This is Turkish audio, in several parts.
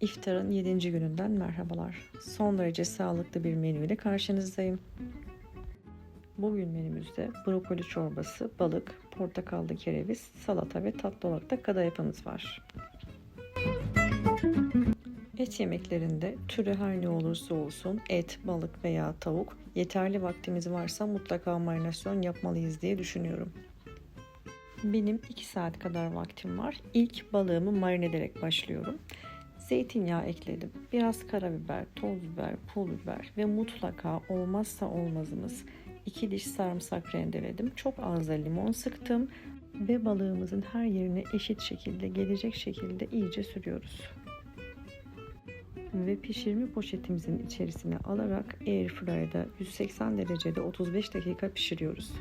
İftarın 7. gününden merhabalar. Son derece sağlıklı bir menüyle karşınızdayım. Bugün menümüzde brokoli çorbası, balık, portakallı kereviz, salata ve tatlı olarak da kadayıfımız var. Et yemeklerinde türü her ne olursa olsun et, balık veya tavuk yeterli vaktimiz varsa mutlaka marinasyon yapmalıyız diye düşünüyorum. Benim 2 saat kadar vaktim var. İlk balığımı marine ederek başlıyorum. Zeytinyağı ekledim. Biraz karabiber, toz biber, pul biber ve mutlaka olmazsa olmazımız 2 diş sarımsak rendeledim. Çok az da limon sıktım ve balığımızın her yerine eşit şekilde gelecek şekilde iyice sürüyoruz. Ve pişirme poşetimizin içerisine alarak airfryer'da 180 derecede 35 dakika pişiriyoruz.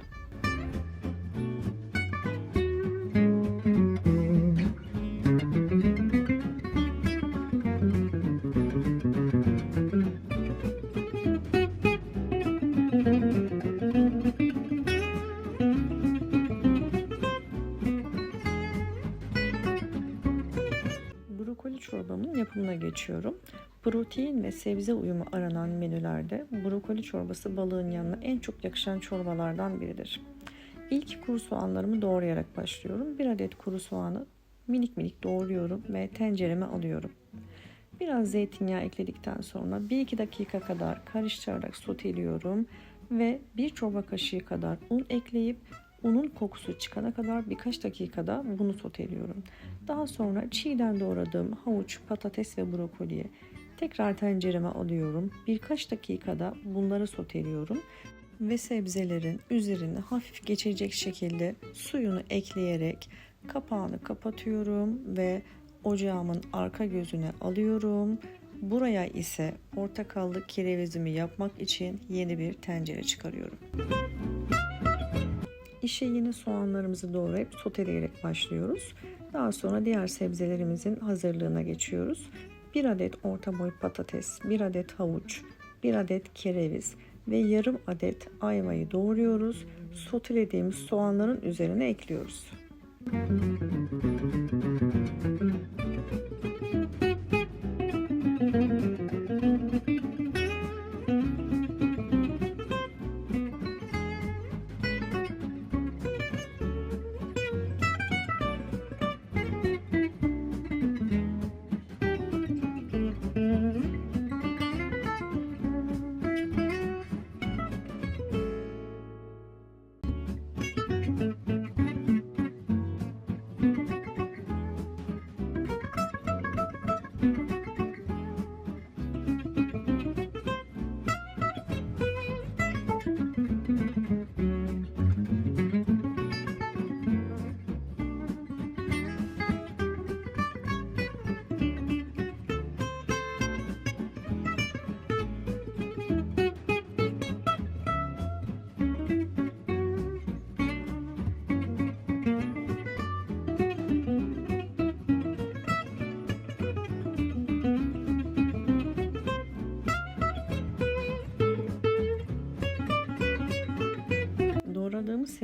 Geçiyorum. Protein ve sebze uyumu aranan menülerde brokoli çorbası balığın yanına en çok yakışan çorbalardan biridir. İlk kuru soğanlarımı doğrayarak başlıyorum. Bir adet kuru soğanı minik minik doğruyorum ve tencereme alıyorum. Biraz zeytinyağı ekledikten sonra 1-2 dakika kadar karıştırarak soteliyorum ve bir çorba kaşığı kadar un ekleyip unun kokusu çıkana kadar birkaç dakikada bunu soteliyorum. Daha sonra çiğden doğradığım havuç, patates ve brokoliyi tekrar tencereme alıyorum. Birkaç dakikada bunları soteliyorum ve sebzelerin üzerine hafif geçecek şekilde suyunu ekleyerek kapağını kapatıyorum ve ocağımın arka gözüne alıyorum. Buraya ise portakallı kerevizimi yapmak için yeni bir tencere çıkarıyorum. İşe yine soğanlarımızı doğrayıp soteleyerek başlıyoruz. Daha sonra diğer sebzelerimizin hazırlığına geçiyoruz. 1 adet orta boy patates, 1 adet havuç, 1 adet kereviz ve yarım adet ayvayı doğruyoruz. Sotelediğimiz soğanların üzerine ekliyoruz. Doğradığımız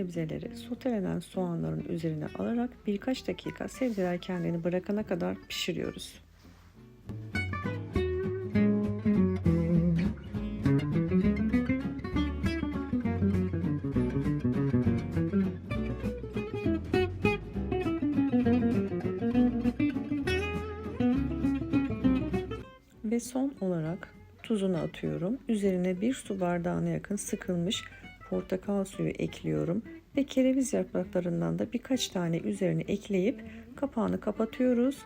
sebzeleri sotelenen soğanların üzerine alarak birkaç dakika sebzeler kendini bırakana kadar pişiriyoruz. Ve son olarak tuzunu atıyorum. Üzerine bir su bardağına yakın sıkılmış portakal suyu ekliyorum ve kereviz yapraklarından da birkaç tane üzerine ekleyip kapağını kapatıyoruz.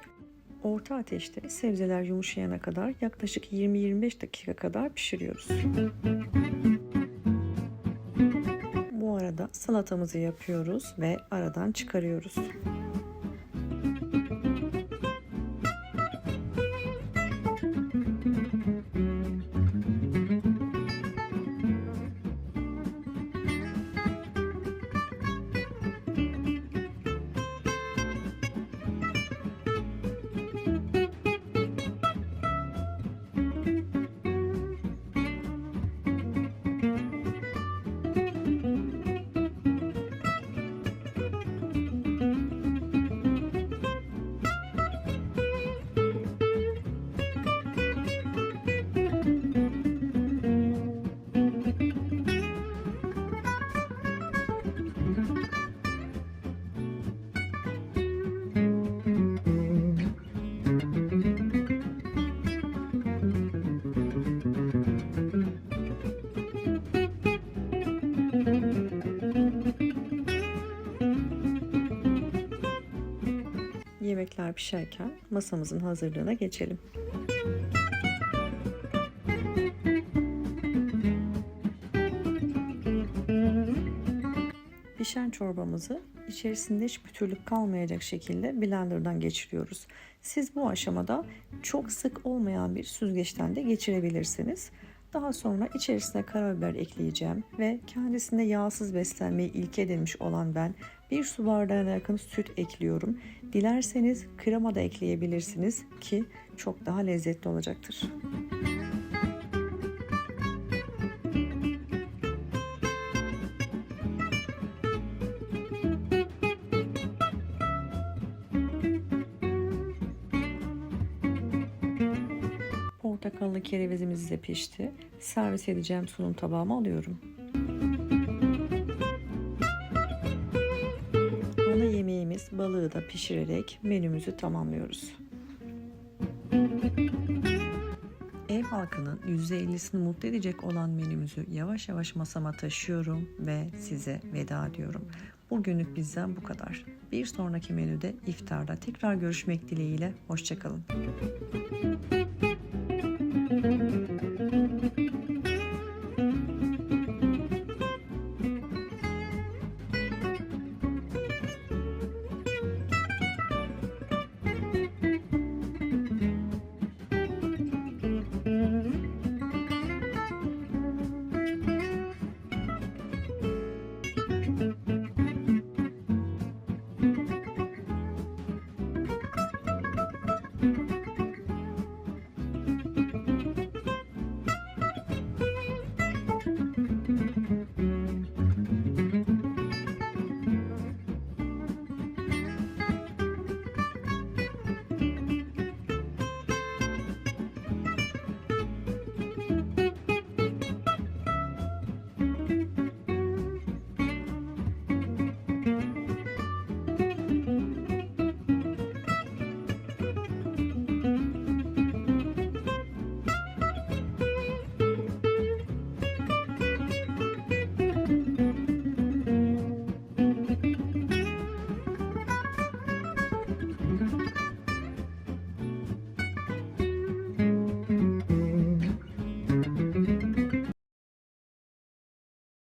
Orta ateşte sebzeler yumuşayana kadar yaklaşık 20-25 dakika kadar pişiriyoruz. Bu arada salatamızı yapıyoruz ve aradan çıkarıyoruz. Yemekler pişerken masamızın hazırlığına geçelim. Pişen çorbamızı içerisinde hiç pütürlük kalmayacak şekilde blenderdan geçiriyoruz. Siz bu aşamada çok sık olmayan bir süzgeçten de geçirebilirsiniz. Daha sonra içerisine karabiber ekleyeceğim ve kendisinde yağsız beslenmeyi ilke edinmiş olan ben bir su bardağına yakın süt ekliyorum. Dilerseniz krema da ekleyebilirsiniz ki çok daha lezzetli olacaktır. Portakallı kerevizimiz de pişti. Servis edeceğim sunum tabağıma alıyorum. Ana yemeğimiz balığı da pişirerek menümüzü tamamlıyoruz. Ev halkının %50'sini mutlu edecek olan menümüzü yavaş yavaş masama taşıyorum ve size veda ediyorum. Bugünlük bizden bu kadar. Bir sonraki menüde iftarda tekrar görüşmek dileğiyle. Hoşçakalın.